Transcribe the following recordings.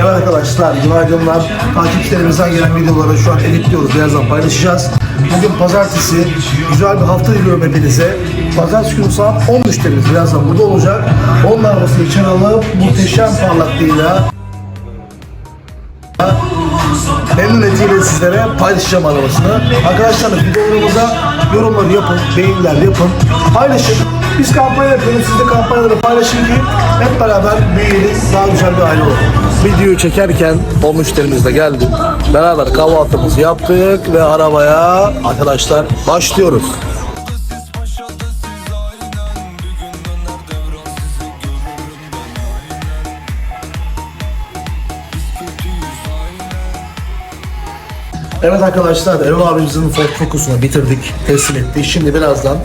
Evet arkadaşlar, günaydınlar. Takipçilerimizden gelen videoları şu an editliyoruz. Birazdan paylaşacağız. Bugün pazartesi. Güzel bir hafta diliyorum hepinize. Pazartesi günü saat 13'te biz birazdan burada olacak. Onun arabasını içeri alıp muhteşem parlaklığıyla memnuniyetiyle sizlere paylaşacağım arabasını. Arkadaşlar videolarımıza yorumları yapın, beğeniler yapın, paylaşın. Biz kampanya yapıyoruz, siz de kampanyaları paylaşın ki hep beraber büyüyelim, daha güzel bir aile olalım. Videoyu çekerken o müşterimiz de geldi. Beraber kahvaltımızı yaptık ve arabaya arkadaşlar başlıyoruz. Evet arkadaşlar Erol abimizin Ford Focus'unu bitirdik, teslim etti. Şimdi birazdan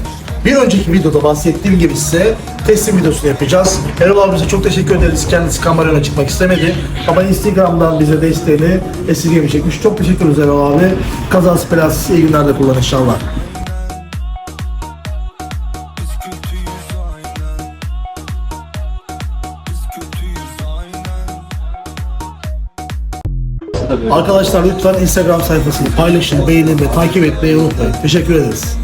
bir önceki videoda bahsettiğim gibi size teslim videosunu yapacağız. Erol abimize çok teşekkür ederiz. Kendisi kameraya çıkmak istemedi. Ama Instagram'dan bize desteğini esirgemeyecekmiş. Çok teşekkür ederiz Erol abi. Kazası belasız iyi günlerde kullan inşallah. Arkadaşlar lütfen Instagram sayfasını paylaşın, beğenin ve takip etmeyi unutmayın. Teşekkür ederiz.